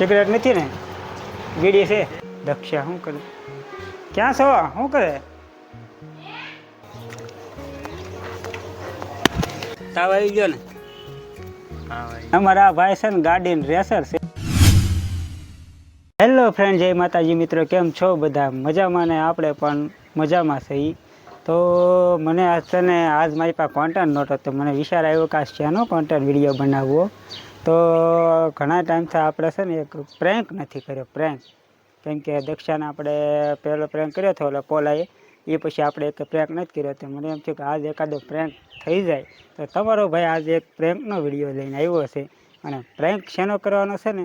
Cigarette નથી ને? બીડી છે. દક્ષા, શું કરે? ક્યાં છો? શું કરે? તાવ આવી ગયો ને? અમારા ભાઈ છે ને ગાડી રેસર છે. હેલો ફ્રેન્ડ જય માતાજી મિત્રો, કેમ છો બધા? મજામાં ને આપણે પણ મજામાં છીએ તો મને આજ છે ને, આજ મારી પાસે કોન્ટેન્ટ નહોતો તો મને વિચાર આવ્યો કે આ શેનો કોન્ટેન્ટ વીડિયો બનાવવો. તો ઘણા ટાઈમથી આપણે છે ને એક પ્રેન્ક નથી કર્યો પ્રેન્ક કેમ કે દક્ષાને આપણે પહેલો પ્રેન્ક કર્યો હતો એટલે પોલાએ. એ પછી આપણે એક પ્રેન્ક નથી કર્યો તો મને એમ થયું કે આજ એકાદો પ્રેન્ક થઈ જાય. તો તમારો ભાઈ આજે એક પ્રેન્કનો વીડિયો લઈને આવ્યો છે અને પ્રેન્ક શેનો કરવાનો છે ને?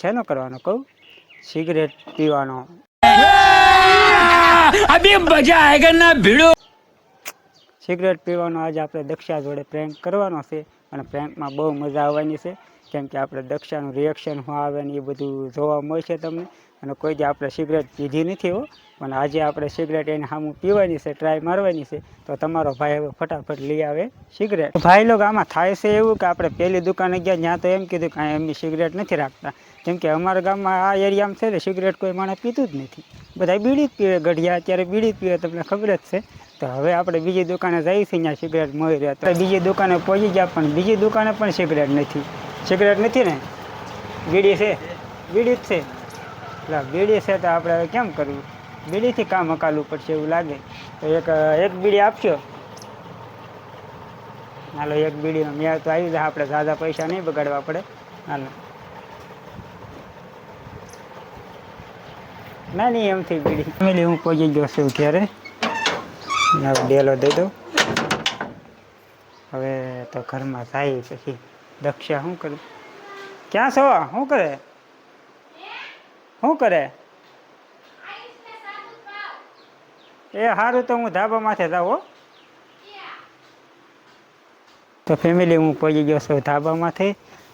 શેનો કરવાનો? કહું? સિગરેટ પીવાનો. અભી મજા આયગા ભીડો. સિગરેટ પીવાનો આજે આપણે દક્ષા જોડે પ્રેન્ક કરવાનો છે અને પ્રેન્કમાં બહુ મજા આવવાની છે. કેમ કે આપણે દક્ષાનું રિએક્શન શું આવે ને એ બધું જોવા મળશે તમને. અને કોઈ દી આપણે સિગરેટ પીધી નથી હો. પણ આજે આપણે સિગરેટ એને સામું પીવાની છે ટ્રાય મારવાની છે. તો તમારો ભાઈ હવે ફટાફટ લઈ આવે સિગરેટ. ભાઈ લોકો આમાં થાય છે એવું કે આપણે પહેલી દુકાને ગયા ત્યાં તો એમ કીધું કે એમની સિગરેટ નથી રાખતા. કેમ કે અમારા ગામમાં આ એરિયામાં છે ને સિગરેટ કોઈ માણસ પીતું જ નથી. બધા બીડી જ પીવે, ગઢિયા અત્યારે બીડી જ પીવે, તમને ખબર જ છે. તો હવે આપણે બીજી દુકાને જઈએ છીએ ત્યાં સિગરેટ મળી રહ્યા તો બીજી દુકાને પહોંચી ગયા, પણ બીજી દુકાને પણ સિગરેટ નથી. સિગરેટ નથી ને? બીડી છે? બીડી જ છે? એટલે બીડી છે તો આપણે હવે કેમ કરવું? બીડીથી કામ હકાલવું પડશે એવું લાગે. તો એક એક બીડી આપશો હાલો, એક બીડીનો મેળ તો આવી જાય. આપણે ઝાઝા પૈસા નહીં બગાડવા પડે. હાલો. ના નહીં એમથી બીડી. ફેમિલી, હું પહોંચી ગયો છું હવે ડેલો દઈ દઉં. હવે તો ઘરમાં થાય પછી દક્ષા શું કરું? ક્યાં છો? શું કરે? શું કરે? એ સારું તો હું ધાબા માથે જાઉં તો ફેમિલી હું પહોંચી ગયો છું ધાબામાંથી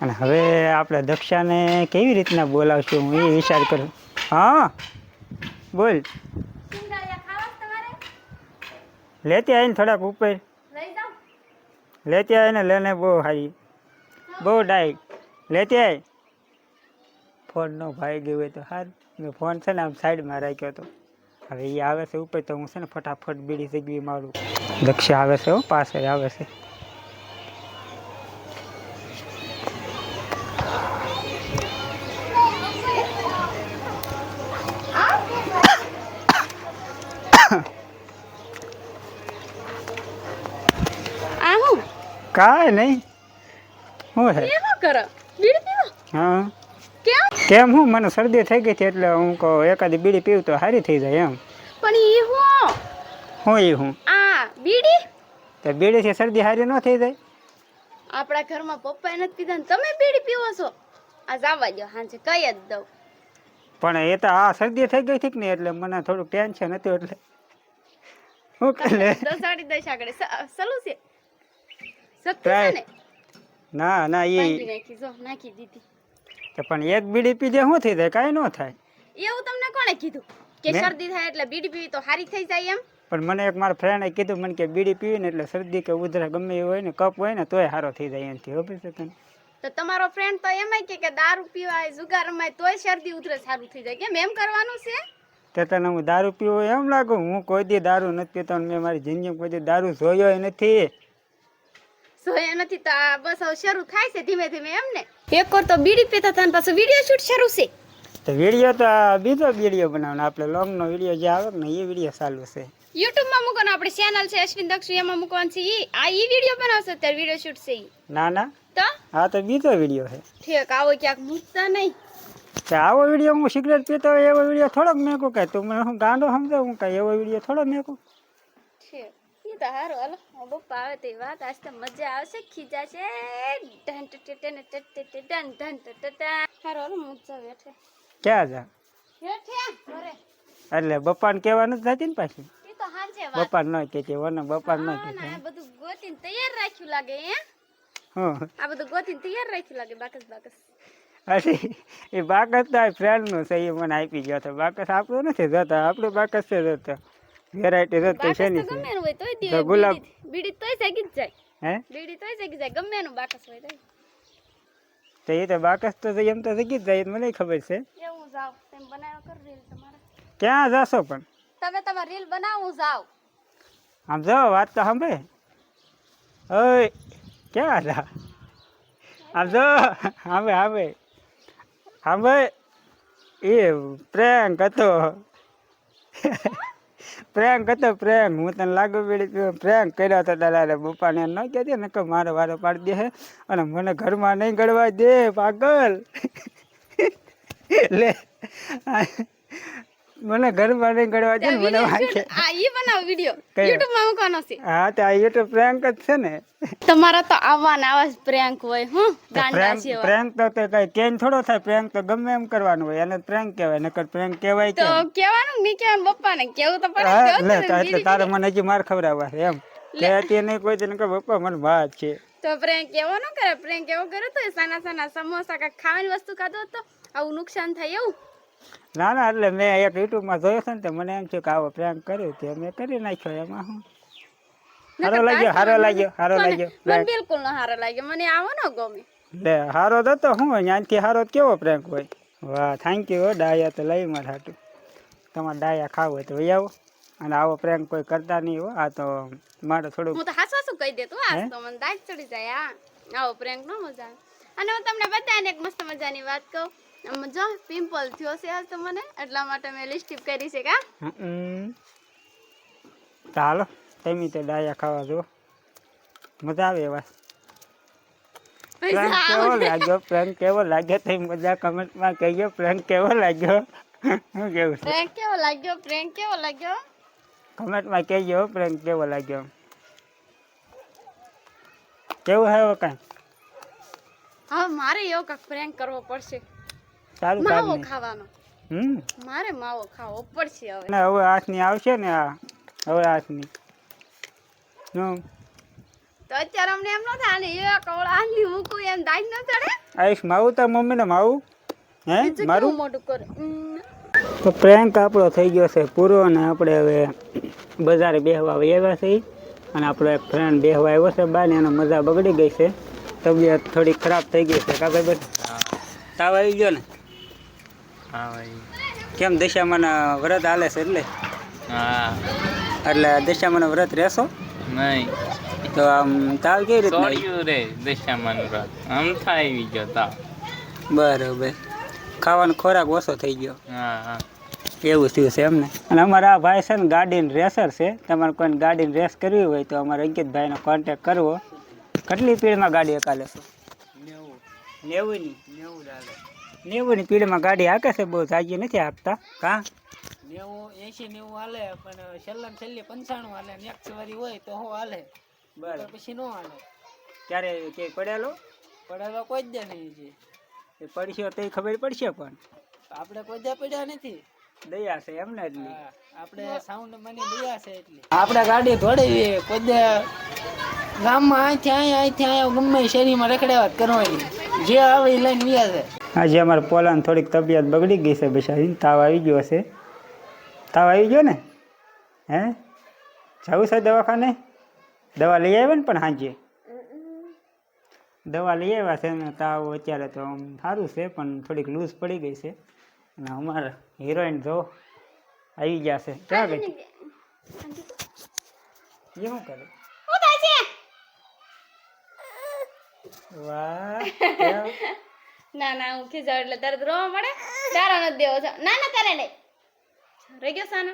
અને હવે આપણે દક્ષાને કેવી રીતના બોલાવશું હું એ વિચાર કરું. હા? બોલ. લેતી આવીને થોડાક ઉપર લેતી આવીને લઈને બહુ હારી બહુ ડાય લેતી આવી ફોનનો ભાઈ ગયો હોય તો હાર મેં ફોન છે ને આમ સાઈડમાં રાખ્યો હતો હવે એ આવે છે ઉપર તો હું છે ને ફટાફટ બીડી જગ્યાએ મારું દક્ષા આવે છે હો પાસે આવે છે આ કાંઈ નહીં. શું છે કરો? બીડી પીવો? હા. કેમ? કેમ હું? મને શરદી થઈ ગઈ હતી એટલે હું કહું એકાદી બીડી પીવું તો સારી થઈ જાય એમ. પણ એ હું? હું એ હું? આ બીડી? તો બીડી થી શરદી સારી ન થઈ જાય? આપણા ઘરમાં પપ્પાએ નથી પીધા તમે બીડી પીવો છો? આ જવા દો હાંજે કઈ જ દઉં. પણ એ તો આ શરદી થઈ ગઈ હતી ને એટલે મને થોડુંક ટેન્શન હતું એટલે. શું કહે દસાડી દઈશ આગળ સલું છે? ને? ના એ નાખી જો નાખી દીધી. તો પણ એક બીડી પીધે શું થઈ જાય? કાંઈ ન થાય. એવું તમને કોણે કીધું? કે શરદી થાય એટલે બીડી પીવી તો સારી થઈ જાય એમ? પણ મને એક મારા ફ્રેન્ડે કીધું મને કે બીડી પીવી ને એટલે શરદી કે ઉધરા ગમે એ હોય ને કપ હોય ને તોય સારો થઈ જાય એનાથી ખબર છે તને તો તમારો ફ્રેન્ડ તો એમ કે કે દારૂ પીવાય જુગાર રમાય તોય શરદી ઉધરે સારું થઈ જાય. કેમ એમ કરવાનું છે? તે તને હું દારૂ પીવો એમ લાગુ? હું કોઈ દી દારૂ નથી પીતો મેં મારી જિંદગી કોઈ દી દારૂ જોયો નથી. સોયા નથી તો આ બસ હવે શરૂ થાય છે ધીમે ધીમે એમ ને? એક વાર તો બીડી પીતા હતા ને પાછું વીડિયો શૂટ શરૂ છે. તો વીડિયો તો બીજો વીડિયો બનાવવાનો આપણે લોંગનો વીડિયો જે આવે ને એ વીડિયો ચાલુ છે. યુટ્યુબમાં મૂકવાનો આપણે ચેનલ છે અશ્વિન દક્ષુ એમાં મૂકવાનું છે ઈ. આ ઈ વીડિયો બનાવશે અત્યારે વીડિયો શૂટ છે ના ના. તો? આ તો બીજો વીડિયો છે. ઠીક આવો ક્યાંક મૂકતા નહીં. કે આવો વીડિયો હું સિગરેટ પીતો એવો વીડિયો થોડોક મેકું કે તું મને હું ગાંડો સમજો હું કાંઈ? એવો વીડિયો થોડો ઈ તો હારું હાલો હું પપ્પા આવે તે વાત આજ તો મજા આવશે ખીજાશે ડન ટ ટ ટન ટ ટ ટ ડન ડન ટ ટ ટ. હારું હાલો મૂકજો બેઠે ક્યાં જા? બેઠે ઘરે. એટલે બપ્પાને કહેવાનું જ નથી ને પાછી? ઈ તો હાંજે વાત. બપ્પાને ન કહેતી વને બપ્પાને ન હા, કહેતી ના, આ બધું ગોતીને તૈયાર રાખ્યું લાગે હે? હું? આ બધું ગોતીને તૈયાર રાખ્યું લાગે બાકસ બાકસ. અરે એ બાકસ તો ફ્રેન્ડનું છે એ મને આપી ગયો હતો બાકસ આપણું નથી જતો આપણું બાકસ છે જતો. વેરાયટી બાકસ છે તો ની ગમે હોય તોય દે ગુલાબ. બીડી તોય સગી જ જાય. હે? બીડી તોય સગી જાય. ગમે એનું બાકસ હોય તોય. તો એ તો બાકસ તો એમ તો જગી જ જાય મને ખબર છે. એવું જાવ તેમ બનાવ્યો કર રીલ તમારે. ક્યાં જાશો પણ? તમે તમારે રીલ બનાવું જાવ આમ જો વાત તો સાંભળે. ઓય ક્યાં હતા? આમ જો સાંભળે સાંભળે. સાંભળે. એ પ્રેંક હતો. પ્રેન્ક હતો પ્રેન્ક હું તને લાગુ પડી પ્રેન્ક કર્યો હતો તારા પપ્પાને ન કહેતી ને કે મારો વારો પાડી દે અને મને ઘરમાં નહીં ગળવા દે, પાગલ. લે. મને ઘર નહીં ગળવા છે ને મને વાંચે. આ ઈ બનાવ વિડિયો? YouTube માં મૂકવાનો છે. હા તો આ યુટ્યુબ પ્રેન્ક જ છે ને. તમારા તો આવા ને આવા જ પ્રેન્ક હોય હું ગાંડા છે પ્રેન્ક તો તે કઈ કેન થોડો થાય પ્રેન્ક તો ગમે એમ કરવાનું હોય એને પ્રેન્ક કહેવાય નકર પ્રેન્ક કહેવાય તો કહેવાનું નહીં કેવાનું પપ્પાને કેવું તો પડે લે એટલે તારે મને હજી માર ખવડાવવા એમ. એમ કહેતી નહીં કોઈ તને કે પપ્પા મને વાત છે. તો પ્રેન્ક એવો ન કરે પ્રેન્ક એવો કર્યો તો સાના સાના સમોસા કા ખાવાની વસ્તુ ખાધો તો આવું નુકસાન થાય એવું? ના ના એટલે મેં એક યુટ્યુબમાં જોયો છે ને તો મને એમ છે કે આવો પ્રેન્ક કર્યો તે મેં કરી નાખ્યો એમાં હું. હારો લાગ્યો હારો લાગ્યો હારો લાગ્યો. મને બિલકુલ ન હારો લાગ્યો. મને આવો ન ગમે. લે હારો તો તો હું ત્યાંથી હારો કેવો પ્રેન્ક હોય? વાહ થેન્ક યુ ડાયા તો લઈ મારે હાટું. તમારે ડાયા ખાવ હોય તો વહી આવો. અને આવો પ્રેન્ક કોઈ કરતા નહીં હો આ તો મારે થોડું હું તો હાસુ શું કહી દેતો આ તો મને દાજ ચડી જાય આ આવો પ્રેન્ક ન મજા અને હું તમને બધાને એક મસ્ત મજાની વાત કહું. જો પિમ્પલ થયો છે આજ તો મને એટલા માટે મેં લિસ્ટિપ કરી છે કા? ચાલો તમે તે ડાયા ખાવા જો મજા આવે એવા. પ્રેન્ક કેવો લાગ્યો? પ્રેન્ક કેવો લાગ્યો? તે મજા કમેન્ટમાં કહીએ પ્રેન્ક કેવો લાગ્યો? શું કેવું છે? પ્રેન્ક કેવો લાગ્યો? પ્રેન્ક કેવો લાગ્યો? કમેન્ટમાં કહેજો પ્રેન્ક કેવો લાગ્યો? કેવું હે કાંઈ? હા મારે એવો કાંઈક પ્રેન્ક કરવો પડશે. સારું માવો ખાવાનો. હમ? મારે માવો ખાવો પડશે હવે. હવે હાથની આવશે ને આ. હવે હાથની. હમ. તો અત્યારે અમને એમ ન થાય ને એ કવળ આંધી મૂકું એમ દાજ ન ચડે? આઈશ માવું તાર મમ્મીને માવું? હે? મારું? મોટું કરે? તો પ્રેન્ક આપણો થઈ ગયો છે પૂરો અને આપણે હવે બજારે બેહવા આવ્યા છે. અને આપણો એક ફ્રેન્ડ બેહવા આવ્યો છે બાને એનો મજા બગડી ગઈ છે. તબિયત થોડી ખરાબ થઈ ગઈ છે. કાકા ભાઈ તાવ આવી ગયો ને? હા ભાઈ. કેમ દશામાના વ્રત હાલે છે એટલે? હા. એટલે દશામાના વ્રત રહેશો? નહીં. તો આમ તાવ કેવી રીતે? સોળ્યું રે દશામાન વ્રત. આમ થાય આવી ગયો તાવ. બરાબર. ખાવાનો ખોરાક ઓછો થઈ ગયો. હા હા. એવું થયું છે એમને. અને અમારા આ ભાઈ છે ને ગાડીની રેસર છે. તમારે કોઈને ગાડીની રેસ કરવી હોય તો અમારે અંકિતભાઈનો કોન્ટેક કરવો. કેટલી સ્પીડમાં ગાડી હકાલે છે? નેવું. ની નેવું ની સ્પીડમાં ગાડી હાકે છે બહુ સાજી નથી આપતા કા? નેવું એસી નેવું હાલે પણ છેલ્લા છેલ્લી પંચાણું હાલે એક સવારી હોય તો હું હાલે. બરાબર. પછી નો હાલે. ક્યારે કે પડેલો? પડેલો કોઈ જ નહીં છે એ પડશે તો ખબર પડશે પણ. આપણે કોઈ દે પડ્યા નથી. દયા છે એમને એટલી. આપણે સાઉન્ડ મને દયા છે એટલી. આપણે ગાડી દોડાવી કોઈ દે ગામમાં અહીંથી અહીંયા અહીંથી અહીંયા ગમે શેરીમાં શેરીમાં વાત કરવાની. જે આવે એ લઈને વ્યા છે આજે અમારે પોલાની થોડીક તબિયત બગડી ગઈ છે બિચારી તાવ આવી ગયો છે. તાવ આવી ગયો ને? હે? જવું છે દવાખાને? દવા લઈ આવ્યા ને પણ સાંજે દવા લઈ આવ્યા છે ને તાવ અત્યારે તો આમ સારું છે પણ થોડીક લૂઝ પડી ગઈ છે. અને અમારા હિરોઈન જો આવી ગયા છે. ક્યાં ગઈ એ શું કરે? વાહ? ના ના હું ખીજાવ એટલે તરત રોવા મળે. તારો નથી દેવો છે. ના ના તારે નહીં. રહી ગયો સાનો?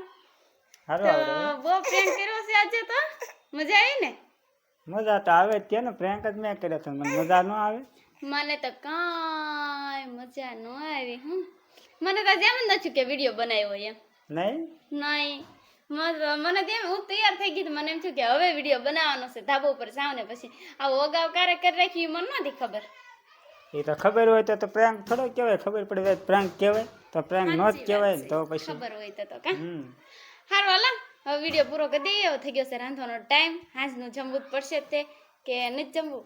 તો. બહુ પ્રેમ કર્યો છે આજે તો. મજા આવી ને? મજા તો આવે જ ને પ્રેન્ક જ મેં કર્યો છે. મને મજા ન આવે. મને તો કાંઈ મજા ન આવી હું મને તો જેમ જ નથી કે વીડિયો બનાવ્યો એમ. નહીં? નહીં. મને તેમ હું તૈયાર થઈ ગઈ તો મને એમ થયું કે હવે વીડિયો બનાવવાનો છે. ધાબા ઉપર જાવ ને પછી. આવો અગાઉ ક્યારે કરી રાખી મને નથી ખબર. એ તો ખબર હોય તો તો પ્રેન્ક થોડો કહેવાય ખબર પડે પ્રેન્ક કહેવાય તો પ્રેન્ક ન જ કહેવાય તો પછી ખબર હોય તો તો કા? હારું હાલા હવે વીડિયો પૂરો કરી દઈએ એવો થઈ ગયો છે રાંધવાનો ટાઈમ હાંજનું જમવું જ પડશે તે કે નથી જમવું?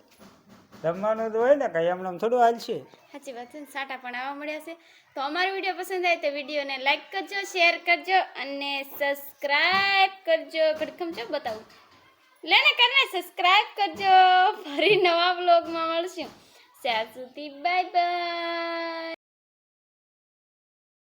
જમવાનું તો હોય ને કઈ એમને થોડું હાલશે. સાચી વાત છે સાટા પણ આવવા મળ્યા છે. તો અમારો વીડિયો પસંદ આવે તો વિડીયોને લાઈક કરજો શેર કરજો અને સબસ્ક્રાઇબ કરજો. ઘડખમ છો બતાવું? લેને કરને સબસ્ક્રાઇબ કરજો. ફરી નવા બ્લોગમાં મળશું. 下次见，拜拜。